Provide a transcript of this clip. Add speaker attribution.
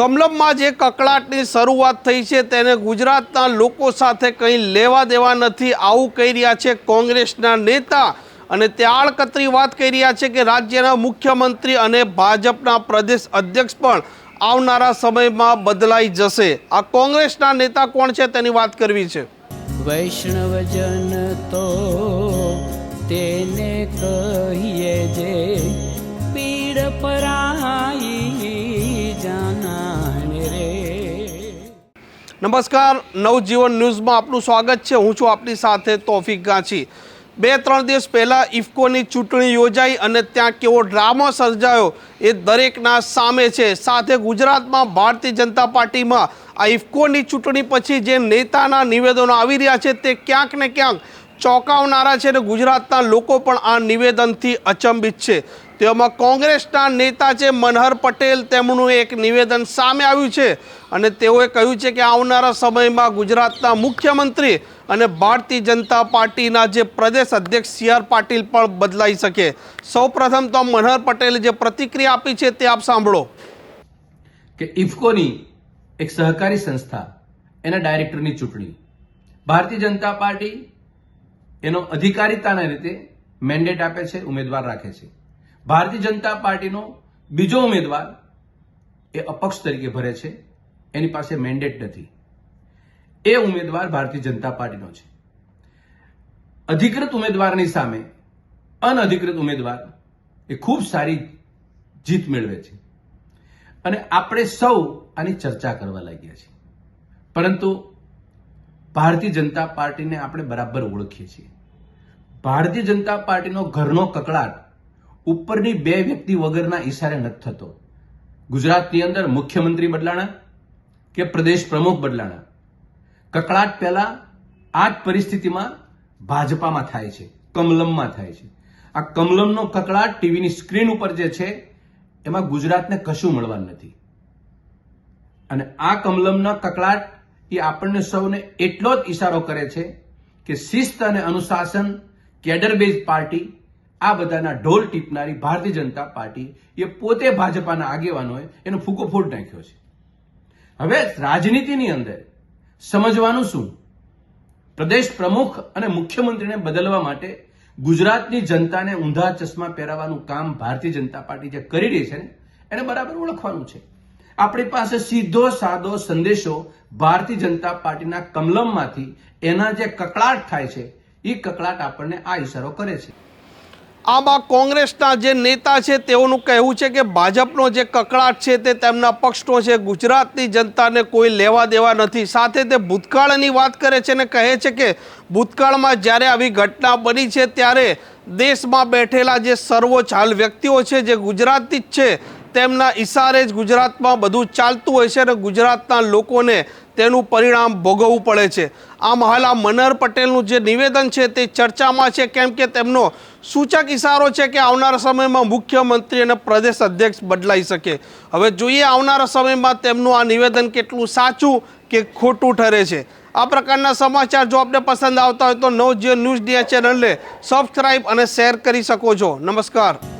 Speaker 1: કમલમમાં જે કકળાટની શરૂઆત થઈ છે તેને ગુજરાતના લોકો સાથે કંઈ લેવા દેવા નથી. આવું કહી રહ્યા છે કોંગ્રેસના નેતા અને તે આડકતરી વાત કહી રહ્યા છે કે રાજ્યના મુખ્યમંત્રી અને ભાજપના પ્રદેશ અધ્યક્ષ પણ આવનારા સમયમાં બદલાઈ જશે. આ કોંગ્રેસના નેતા કોણ છે તેની વાત કરવી છે?
Speaker 2: વૈષ્ણવજન તો તેને કહીએ જે
Speaker 1: નમસ્કાર, નવજીવન ન્યૂઝમાં આપનું સ્વાગત છે. હું છું આપની સાથે તોફિક ગાંચી. બે, ત્રણ દિવસ પહેલાં ઇફકોની ચૂંટણી યોજાઈ અને ત્યાં કેવો ડ્રામા સર્જાયો એ દરેકના સામે છે. સાથે ગુજરાતમાં ભારતીય જનતા પાર્ટીમાં આ ઇફકોની ચૂંટણી પછી જે નેતાના નિવેદનો આવી રહ્યા છે તે ક્યાંક ને ક્યાંક ચોંકાવનારા છે અને ગુજરાતના લોકો પણ આ નિવેદનથી અચંબિત છે. તેમાં કોંગ્રેસના નેતા છે મનહર પટેલ, તેમનું એક નિવેદન સામે આવ્યું છે અને તેઓએ કહ્યું છે કે આવનારા સમયમાં ગુજરાતના મુખ્યમંત્રી અને ભારતીય જનતા પાર્ટીના જે પ્રદેશ અધ્યક્ષ સી આર પાટીલ પણ બદલાઈ શકે. સૌપ્રથમ તો મનહર પટેલે જે પ્રતિક્રિયા આપી છે તે આપ સાંભળો.
Speaker 3: કે ઇફકોની એક સહકારી સંસ્થા, એના ડાયરેક્ટરની ચૂંટણી. ભારતીય જનતા પાર્ટી એનો અધિકારીતાના રીતે મેન્ડેટ આપે છે, ઉમેદવાર રાખે છે. ભારતીય જનતા પાર્ટીનો બીજો ઉમેદવાર એ અપક્ષ તરીકે ભરે છે, એની પાસે મેન્ડેટ નથી. એ ઉમેદવાર ભારતીય જનતા પાર્ટીનો છે. અધિકૃત ઉમેદવારની સામે અનઅધિકૃત ઉમેદવાર એ ખૂબ સારી જીત મેળવે છે. અને આપણે સૌ આની ચર્ચા કરવા લાગ્યા છીએ. પરંતુ ભારતીય જનતા પાર્ટીને આપણે બરાબર ઓળખીએ છીએ. ભારતીય જનતા પાર્ટીનો ઘરનો કકળાટ ઉપરની બે વ્યક્તિ વગરના ઈશારે નથી થતો. ગુજરાતની અંદર મુખ્યમંત્રી બદલાણા કે પ્રદેશ પ્રમુખ બદલાણા? કકળાટ પહેલા આ જ પરિસ્થિતિમાં ભાજપામાં થાય છે, કમલમમાં થાય છે. આ કમલમનો કકળાટ ટીવીની સ્ક્રીન ઉપર જે છે, એમાં ગુજરાતને કશું મળવાનું નથી. અને આ કમલમના કકળાટ એ આપણને સૌને એટલો જ ઈશારો કરે છે કે શિસ્ત અને અનુશાસન કેડર બેઝ પાર્ટી, આ બધાના ઢોલ ટીપનારી ભારતીય જનતા પાર્ટી એ પોતે ભાજપાના આગેવાનોએ એનો ફૂકો ફૂટ નાખ્યો છે. હવે રાજનીતિની અંદર સમજવાનું શું? પ્રદેશ પ્રમુખ અને મુખ્યમંત્રીને બદલવા માટે ગુજરાતની જનતાને ઊંધા ચશ્મા પહેરાવાનું કામ ભારતીય જનતા પાર્ટી જે કરી રહી છે ને, એને બરાબર ઓળખવાનું છે. આપણી પાસે સીધો સાદો સંદેશો ભારતીય જનતા પાર્ટીના કમલમમાંથી એના જે કકળાટ થાય છે એ કકળાટ આપણને આ ઈશારો કરે છે.
Speaker 1: આમાં કોંગ્રેસના જે નેતા છે, તેઓનું કહેવું છે કે ભાજપનો જે કકળાટ છે, તે તેમના પક્ષનો છે. ગુજરાતની જનતાને કોઈ લેવા દેવા નથી. સાથે તે ભૂતકાળની વાત કરે છે અને કહે છે કે ભૂતકાળમાં જ્યારે આવી ઘટના બની છે, ત્યારે દેશમાં બેઠેલા જે સર્વોચ્ચ હાલ વ્યક્તિઓ છે, જે ગુજરાતી જ છે તેમના ઈશારે જ ગુજરાતમાં બધું ચાલતું હોય છે અને ગુજરાતના લોકોને તેનું પરિણામ ભોગવવું પડે છે. આમ હાલ આ મનહર પટેલનું જે નિવેદન છે તે ચર્ચામાં છે, કેમ કે તેમનો સૂચક ઇશારો છે કે આવનારા સમયમાં મુખ્યમંત્રી અને પ્રદેશ અધ્યક્ષ બદલાઈ શકે. હવે જોઈએ આવનારા સમયમાં તેમનું આ નિવેદન કેટલું સાચું કે ખોટું ઠરે છે. આ પ્રકારના સમાચાર જો આપને પસંદ આવતા હોય તો નવ જીઓ ન્યૂઝ ડીએ ચેનલને સબસ્ક્રાઈબ અને શેર કરી શકો છો. નમસ્કાર.